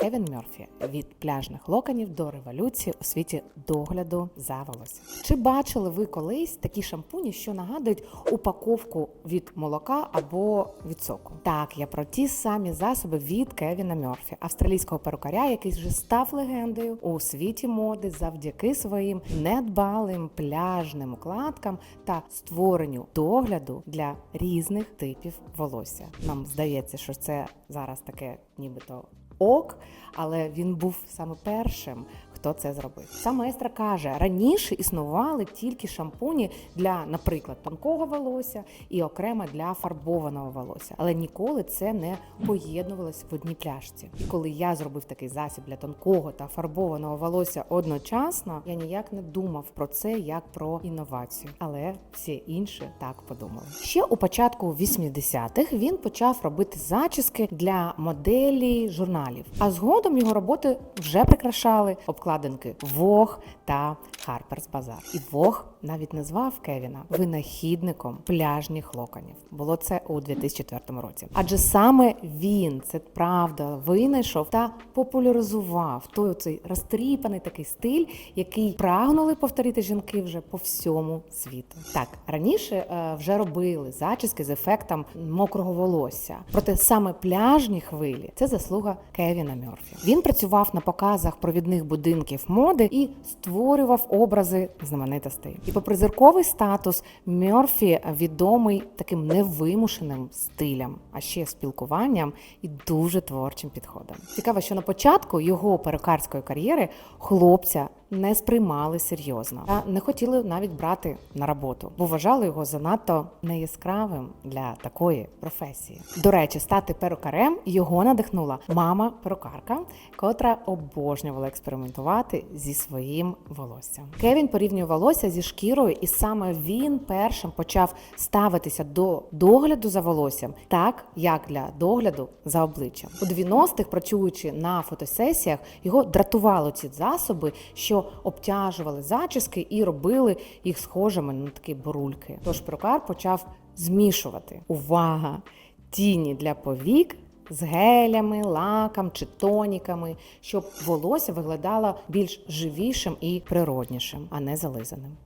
Кевін Мерфі від пляжних локонів до революції у світі догляду за волоссям. Чи бачили ви колись такі шампуні, що нагадують упаковку від молока або від соку? Так, я про ті самі засоби від Кевіна Мерфі, австралійського перукаря, який вже став легендою у світі моди завдяки своїм недбалим пляжним укладкам та створенню догляду для різних типів волосся. Нам здається, що це зараз таке, нібито ок, але він був саме першим. Хто це зробив? Сам майстра каже, раніше існували тільки шампуні для, наприклад, тонкого волосся і окремо для фарбованого волосся, але ніколи це не поєднувалось в одній пляшці. І коли я зробив такий засіб для тонкого та фарбованого волосся одночасно, я ніяк не думав про це як про інновацію, але всі інші так подумали. Ще у початку 80-х він почав робити зачіски для моделі журналів, а згодом його роботи вже прикрашали обкладинки Vogue та Harper's Bazaar. І Vogue навіть назвав Кевіна винахідником пляжних локонів. Було це у 2004 році. Адже саме він, це правда, винайшов та популяризував той оцей розтріпаний такий стиль, який прагнули повторити жінки вже по всьому світу. Так раніше е, вже робили зачіски з ефектом мокрого волосся. Проте саме пляжні хвилі це заслуга Кевіна Мерфі. Він працював на показах провідних будинків моди і створював образи знаменитостей. І попри зірковий статус, Мерфі відомий таким невимушеним стилем, а ще спілкуванням і дуже творчим підходом. Цікаво, що на початку його перукарської кар'єри хлопця не сприймали серйозно та не хотіли навіть брати на роботу, бо вважали його занадто неяскравим для такої професії. До речі, стати перукарем його надихнула мама перукарка, котра обожнювала експериментувати зі своїм волоссям. Кевін порівнює волосся зі шкірою, і саме він першим почав ставитися до догляду за волоссям, так як для догляду за обличчям. У 90-х, працюючи на фотосесіях, його дратували ці засоби, обтяжували зачіски і робили їх схожими на такі бурульки. Тож перукар почав змішувати увага тіні для повік. З гелями, лаком чи тоніками, щоб волосся виглядало більш живішим і природнішим, а не зализаним.